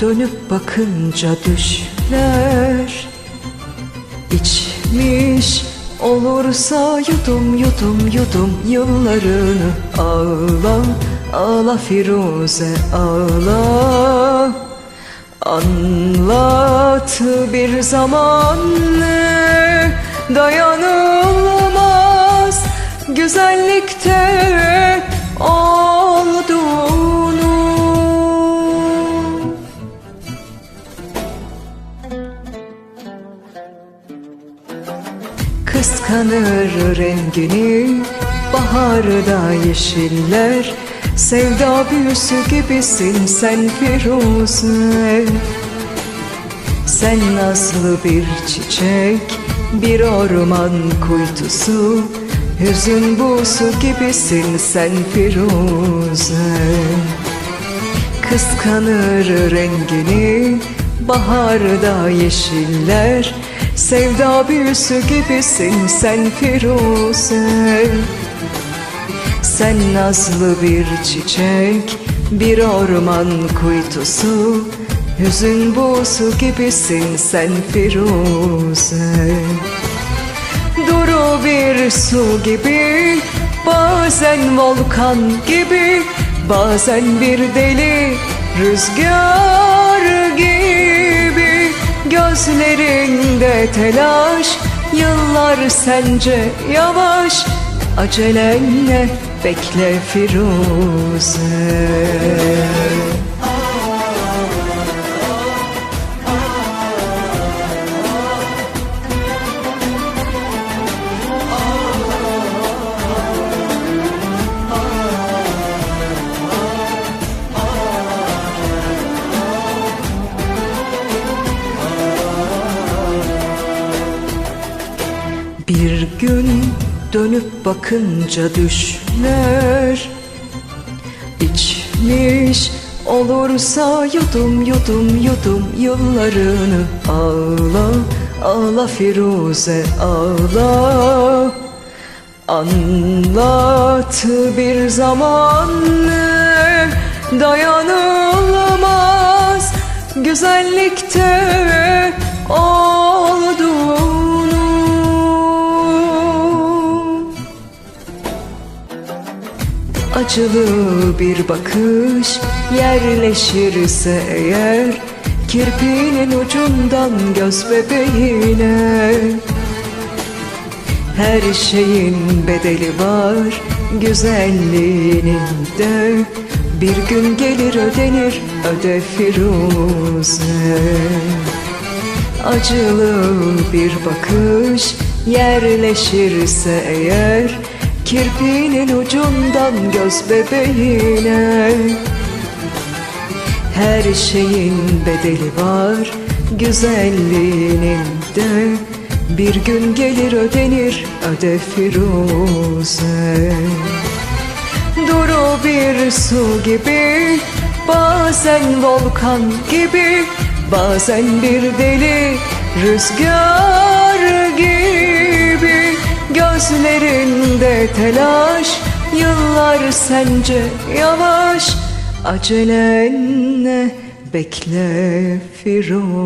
Dönüp bakınca düşler içmiş olursa yudum yudum yudum yıllarını ağla ağla Firuze ağla. Anlat bir zaman dayanılmaz güzellikte Kıskanır rengini. Baharda yeşiller Sevda büyüsü gibisin sen Firuze. Sen nazlı bir çiçek Bir orman kuytusu Hüzün buğusu gibisin sen Firuze. Kıskanır rengini Baharda yeşiller Sevda büyüsü gibisin sen Firuze. Sen nazlı bir çiçek Bir orman kuytusu. Hüzün buğusu gibisin sen Firuze. Duru bir su gibi Bazen volkan gibi Bazen bir deli rüzgar Gözlerinde telaş Yıllar sence yavaş Acelenle bekle Firuze Bir gün dönüp bakınca düşler içmiş olursa yudum yudum yudum yıllarını ağla ağla Firuze ağla. Anlat bir zaman dayanılmaz güzellikte. olduğunu Acılı bir bakış yerleşirse eğer Kirpiğinin ucundan göz bebeğine. Her şeyin bedeli var güzelliğinin de Bir gün gelir ödenir öde Firuze. Acılı bir bakış yerleşirse eğer Kirpiğinin ucundan göz bebeğine. Her şeyin bedeli var güzelliğinin de. Bir gün gelir ödenir öde Firuze. Duru bir su gibi Bazen volkan gibi Bazen bir deli rüzgar Gözlerinde telaş Yıllar sence yavaş. Acelenle bekle Firuze